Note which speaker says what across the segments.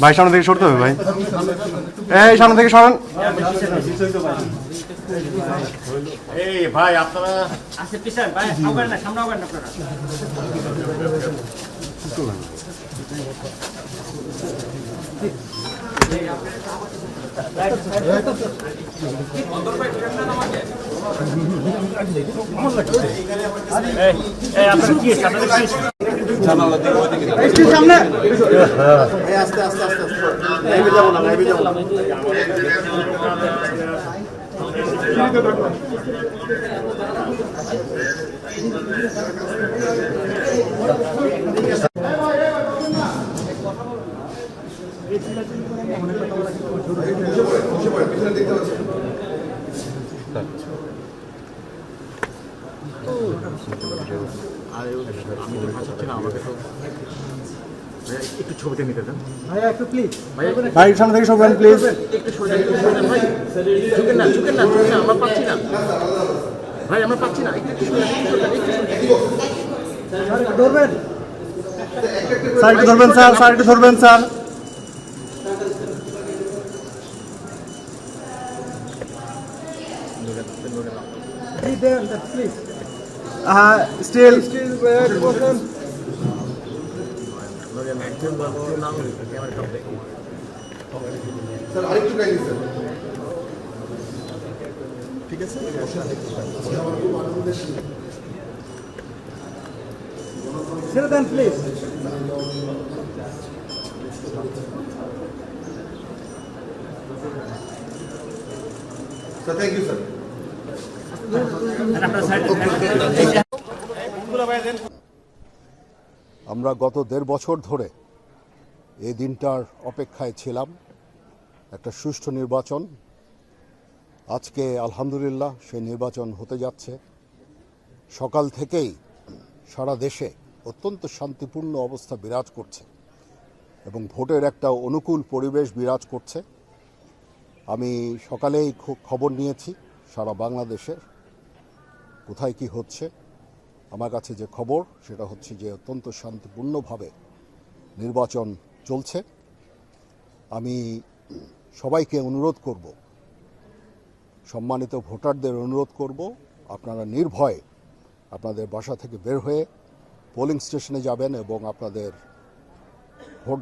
Speaker 1: ভাই সামনে থেকে সরতে হবে ভাই। এই সামনে থেকে সরান।
Speaker 2: এই ভাই আপনারা
Speaker 3: আচ্ছা পিছন ভাই না সামনে না আপনারা। এই, এই, আপনারা কি আপনাদের কি
Speaker 2: এই আস্তে আস্তে আস্তে আস্তে। যাব না যাব না আর আমি তো ভাষাচ্ছি না আমাকে তো ভাইয়া, একটু ছবিটা নিতে দেন
Speaker 1: ভাই সামনে থেকে সরবেন প্লিজ
Speaker 2: একটু একটু ভাই ঝুঁকেন না ঝুঁকেন না আমরা পাচ্ছি না ভাই আমরা পাচ্ছি না একটু একটু একটু একটু সরে যান।
Speaker 1: স্যার একটু ধরবেন স্যার স্যার একটু ধরবেন sir still
Speaker 2: sir thank you sir
Speaker 3: আপনারা সাইড
Speaker 4: আমরা গত দেড় বছর ধরে এই দিনটার অপেক্ষায় ছিলাম। একটা সুষ্ঠু নির্বাচন। আজকে আলহামদুলিল্লাহ সেই নির্বাচন হতে যাচ্ছে। সকাল থেকেই সারা দেশে অত্যন্ত শান্তিপূর্ণ অবস্থা বিরাজ করছে এবং ভোটের একটা অনুকূল পরিবেশ বিরাজ করছে। আমি সকালেই খুব খবর নিয়েছি সারা বাংলাদেশের কোথায় কি হচ্ছে। আমার কাছে যে খবর, সেটা হচ্ছে যে অত্যন্ত শান্তিপূর্ণভাবে নির্বাচন চলছে। আমি সবাইকে অনুরোধ করব, সম্মানিত ভোটারদের অনুরোধ করব, আপনারা নির্ভয়ে আপনাদের বাসা থেকে বের হয়ে পোলিং স্টেশনে যাবেন এবং আপনাদের ভোট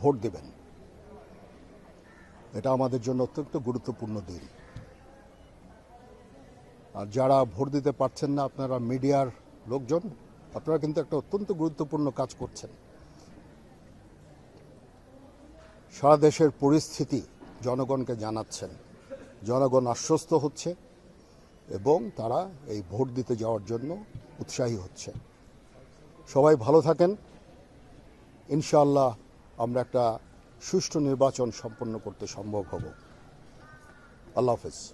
Speaker 4: ভোট দেবেন। এটা আমাদের জন্য অত্যন্ত গুরুত্বপূর্ণ দিন। আর যারা ভোট দিতে পারছেন না, আপনারা মিডিয়ার লোকজন, আপনারা কিন্তু একটা অত্যন্ত গুরুত্বপূর্ণ কাজ করছেন। সারা দেশের পরিস্থিতি জনগণকে জানাচ্ছেন। জনগণ আশ্বস্ত হচ্ছে এবং তারা এই ভোট দিতে যাওয়ার জন্য উৎসাহী হচ্ছে। সবাই ভালো থাকেন। ইনশাআল্লাহ আমরা একটা সুষ্ঠু নির্বাচন সম্পন্ন করতে সম্ভব হব। আল্লাহ হাফেজ।